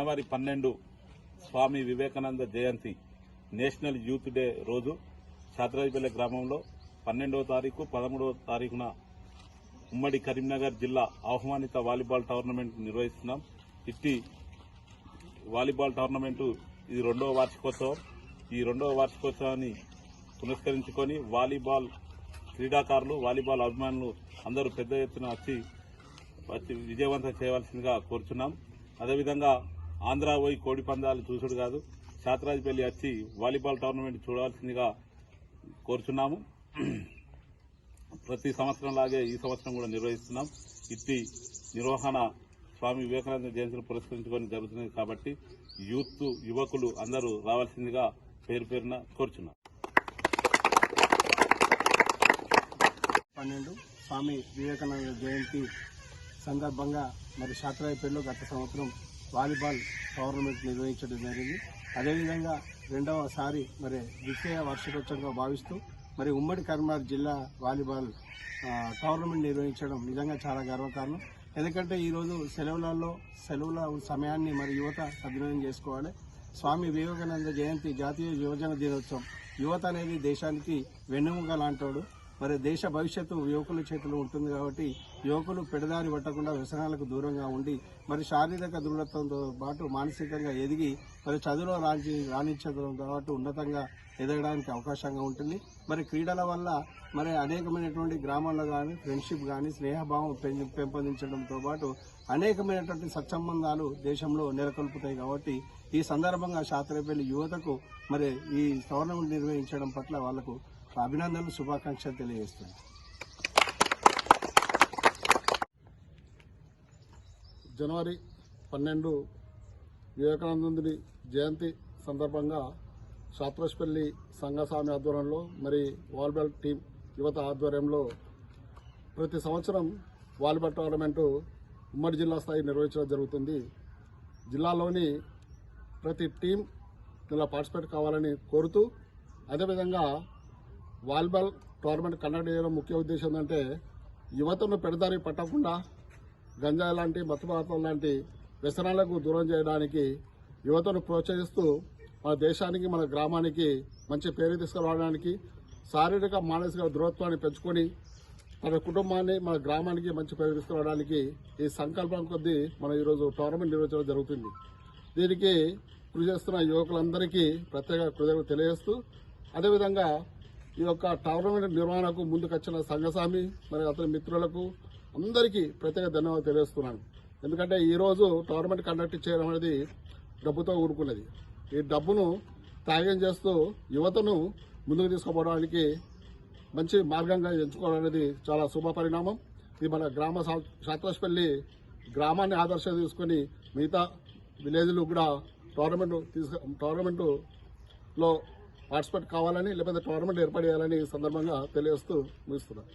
జనవరి పన్నెండు స్వామి వివేకానంద జయంతి national youth day రోజు శాతరాజపల్లి గ్రామంలో పన్నెండవ తారీఖు పదమూడవ తారీఖున ఉమ్మడి కరీంనగర్ జిల్లా ఆహ్వానిత వాలీబాల్ టోర్నమెంట్ నిర్వహిస్తున్నాం. ఇట్టి వాలీబాల్ టోర్నమెంటు ఇది రెండవ వార్షికోత్సవం. ఈ రెండవ వార్షికోత్సవాన్ని పురస్కరించుకొని వాలీబాల్ క్రీడాకారులు వాలీబాల్ అభిమానులు అందరూ పెద్ద ఎత్తున వచ్చి విజయవంతం చేయవలసిందిగా కోరుచున్నాం. అదేవిధంగా ఆంధ్ర పోయి కోడి పందాలు చూసుడు కాదు. శాతరాజపల్లి వచ్చి వాలీబాల్ టోర్నమెంట్ చూడాల్సిందిగా కోరుచున్నాము. ప్రతి సంవత్సరం లాగే ఈ సంవత్సరం కూడా నిర్వహిస్తున్నాం. ఇట్టి నిర్వహణ స్వామి వివేకానంద జయంతిని పురస్కరించుకొని జరుగుతుంది కాబట్టి యూత్ యువకులు అందరూ రావాల్సిందిగా పేరు పేరున కోరుచున్నాం. పన్నెండు స్వామి వివేకానంద జయంతి సందర్భంగా మరి శాస్త్రాయపేటలో గత సంవత్సరం వాలీబాల్ టోర్నమెంట్ నిర్వహించడం జరిగింది. అదేవిధంగా రెండవసారి మరి ద్వితీయ వార్షికోత్సవంగా భావిస్తూ మరి ఉమ్మడి కరీంనగర్ జిల్లా వాలీబాల్ టోర్నమెంట్ నిర్వహించడం నిజంగా చాలా గర్వకారణం. ఎందుకంటే ఈరోజు సెలవులలో సెలవుల సమయాన్ని మరి యువత సద్వినియోగం చేసుకోవాలి. స్వామి వివేకానంద జయంతి జాతీయ యువజన దినోత్సవం. యువత అనేది దేశానికి వెన్నెముక లాంటోడు. మరి దేశ భవిష్యత్తు యువకుల చేతిలో ఉంటుంది కాబట్టి యువకులు పెడదారి పట్టకుండా వ్యసనాలకు దూరంగా ఉండి మరి శారీరక దృఢత్వంతో పాటు మానసికంగా ఎదిగి మరి చదువులో రాణి రాణించడంతో పాటు ఉన్నతంగా ఎదగడానికి అవకాశంగా ఉంటుంది. మరి క్రీడల వల్ల మరి అనేకమైనటువంటి గ్రామాల్లో కానీ ఫ్రెండ్షిప్ కానీ స్నేహభావం పెం- పెంపొందించడంతో పాటు అనేకమైనటువంటి సత్సంబంధాలు దేశంలో నెలకొల్పుతాయి కాబట్టి ఈ సందర్భంగా శాస్త్రపల్లి యువతకు మరి ఈ టోర్నమెంట్ నిర్వహించడం పట్ల వాళ్ళకు అభినందనలు శుభాకాంక్షలు తెలియజేస్తున్నాను. జనవరి పన్నెండు వివేకానందుని జయంతి సందర్భంగా శాత్రస్పల్లి సంఘస్వామి ఆధ్వర్యంలో మరి వాలీబాల్ టీం యువత ఆధ్వర్యంలో ప్రతి సంవత్సరం వాలీబాల్ టోర్నమెంటు ఉమ్మడి జిల్లా స్థాయి నిర్వహించడం జరుగుతుంది. జిల్లాలోని ప్రతి టీం ఇలా పార్టిసిపేట్ కావాలని కోరుతూ అదేవిధంగా వాలీబాల్ టోర్నమెంట్ కండక్ట్ చేయడం ముఖ్య ఉద్దేశం ఏంటంటే యువతను పెడదారి పట్టకుండా గంజాయి లాంటి మత్తు లాంటి వ్యసనాలకు దూరం చేయడానికి యువతను ప్రోత్సహిస్తూ మన దేశానికి మన గ్రామానికి మంచి పేరు తీసుకురావడానికి శారీరక మానసిక దృఢత్వాన్ని పెంచుకొని మన కుటుంబాన్ని మన గ్రామానికి మంచి పేరు తీసుకురావడానికి ఈ సంకల్పం కొద్దీ మనం ఈరోజు టోర్నమెంట్ నిర్వహించడం జరుగుతుంది. దీనికి కృషి చేస్తున్న యువకులందరికీ ప్రత్యేక కృతజ్ఞతలు తెలియజేస్తూ అదేవిధంగా ఈ యొక్క టోర్నమెంట్ నిర్వహణకు ముందుకొచ్చిన సంఘస్వామి మరి అతని మిత్రులకు అందరికీ ప్రత్యేక ధన్యవాదాలు తెలియజేస్తున్నాను. ఎందుకంటే ఈరోజు టోర్నమెంట్ కండక్ట్ చేయడం అనేది డబ్బుతో ఊరుకున్నది. ఈ డబ్బును త్యాగం చేస్తూ యువతను ముందుకు తీసుకుపోవడానికి మంచి మార్గంగా ఎంచుకోవడం అనేది చాలా శుభ పరిణామం. ఇది మన గ్రామ శా- శాత్రాస్పల్లి గ్రామాన్ని ఆదర్శంగా తీసుకొని మిగతా విలేజ్లు కూడా టోర్నమెంట్ తీసుకు టోర్నమెంటులో పార్టిసిపేట్ కావాలని లేకపోతే టోర్నమెంట్ ఏర్పాటు చేయాలని ఈ సందర్భంగా తెలియజేస్తూ ముగిస్తున్నాను.